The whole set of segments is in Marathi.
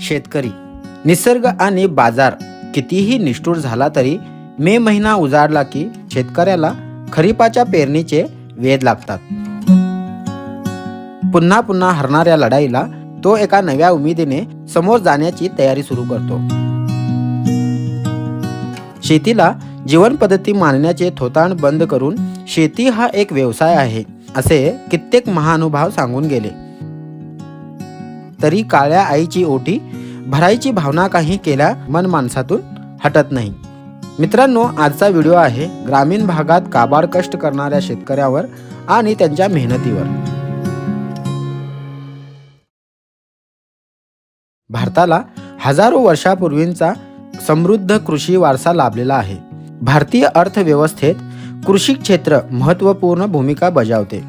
शेतकरी. निसर्ग आणि बाजार कितीही निष्ठूर झाला तरी मे महिना उजाडला की शेतकऱ्याला खरीपाच्या पेरणीचे वेध लागतात. पुन्हा पुन्हा हरणाऱ्या लढाईला तो एका नव्या उमेदीने समोर जाण्याची तयारी सुरू करतो. शेतीला जीवन पद्धती मानण्याचे थोताण बंद करून शेती हा एक व्यवसाय आहे असे कित्येक महानुभाव सांगून गेले. तरी काळ्या आईची ओटी भरायची भावना काही केल्या मन माणसातून हटत नाही. मित्रांनो आजचा व्हिडिओ आहे ग्रामीण भागात काबाड कष्ट करणाऱ्या शेतकऱ्यावर आणि त्यांच्या मेहनतीवर. भारताला हजारो वर्षापूर्वींचा समृद्ध कृषी वारसा लाभलेला आहे. भारतीय अर्थव्यवस्थेत कृषी क्षेत्र महत्त्वपूर्ण भूमिका बजावते.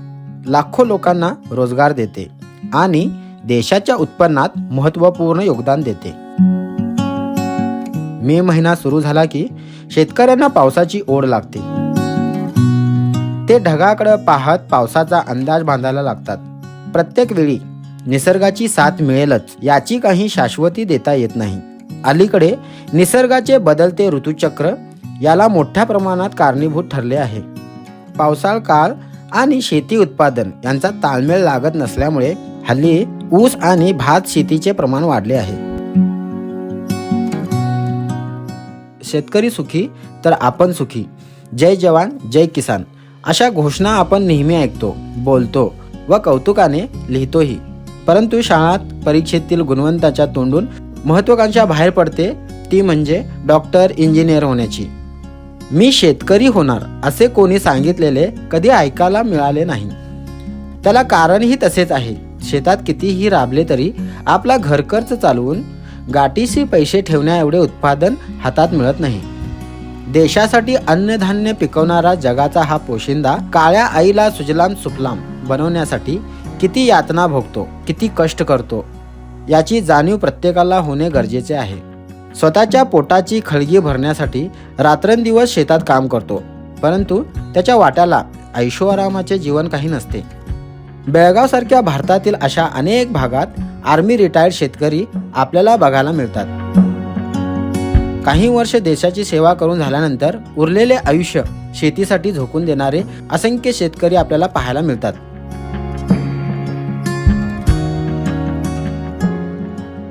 लाखो लोकांना रोजगार देते आणि देशाच्या उत्पन्नात महत्त्वपूर्ण योगदान देते. मे महिना सुरू झाला की शेतकऱ्यांना पावसाची ओढ लागते. ते ढगाकडे पाहत पावसाचा अंदाज बांधायला लागतात. प्रत्येक वेळी निसर्गाची साथ मिळेलच याची काही शाश्वती देता येत नाही. अलीकडे निसर्गाचे बदलते ऋतुचक्र याला मोठ्या प्रमाणात कारणीभूत ठरले आहे. पावसाळ काळ आणि शेती उत्पादन यांचा ताळमेळ लागत नसल्यामुळे हल्ली ऊस आणि भात शेतीचे प्रमाण वाढले आहे. शेतकरी सुखी तर आपण सुखी. जय जवान जय किसान. अशा घोषणा आपण नेहमी ऐकतो बोलतो व कौतुकाने लिहितोही. परंतु शाळात परीक्षेतील गुणवंताच्या तोंडून महत्वाकांक्षा बाहेर पडते ती म्हणजे डॉक्टर इंजिनियर होण्याची. मी शेतकरी होणार असे कोणी सांगितलेले कधी ऐकायला मिळाले नाही. त्याला कारणही तसेच आहे. शेतात कितीही राबले तरी आपला घरखर्च चालवून गाठीशी पैसे ठेवण्या एवढे उत्पादन हातात मिळत नाही. देशासाठी अन्नधान्य पिकवणारा जगाचा हा पोशिंदा काळ्या आईला सुजलाम सुफलाम बनवण्यासाठी किती यातना भोगतो किती कष्ट करतो याची जाणीव प्रत्येकाला होणे गरजेचे आहे. स्वतःच्या पोटाची खळगी भरण्यासाठी रात्रंदिवस शेतात काम करतो परंतु त्याच्या वाट्याला ऐशोआरामाचे जीवन काही नसते. बेळगावसारख्या भारतातील अशा अनेक भागात आर्मी रिटायर्ड शेतकरी आपल्याला बघायला मिळतात. काही वर्ष देशाची सेवा करून झाल्यानंतर उरलेले आयुष्य शेतीसाठी झोकून देणारे असंख्य शेतकरी आपल्याला पाहायला मिळतात.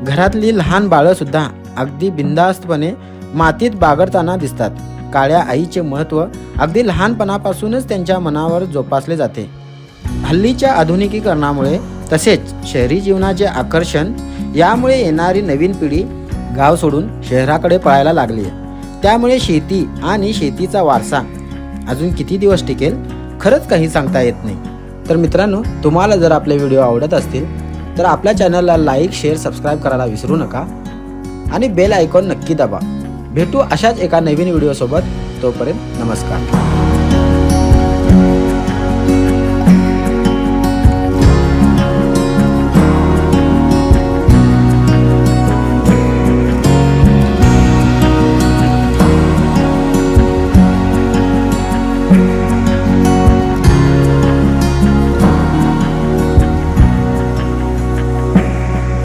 घरातली लहान बाळं सुद्धा अगदी बिंदास्तपणे मातीत बागडताना दिसतात. काळ्या आईचे महत्त्व अगदी लहानपणापासूनच त्यांच्या मनावर जोपासले जाते. हल्लीच्या आधुनिकीकरणामुळे तसेच शहरी जीवनाचे आकर्षण यामुळे येणारी नवीन पिढी गाव सोडून शहराकडे पळायला लागली आहे. त्यामुळे शेती आणि शेतीचा वारसा अजून किती दिवस टिकेल खरंच काही सांगता येत नाही. तर मित्रांनो तुम्हाला जर आपले व्हिडिओ आवडत असतील तर आपल्या चॅनलला लाईक शेअर सबस्क्राईब करायला विसरू नका आणि बेल आयकॉन नक्की दाबा. भेटू अशाच एका नवीन व्हिडिओसोबत. तोपर्यंत नमस्कार.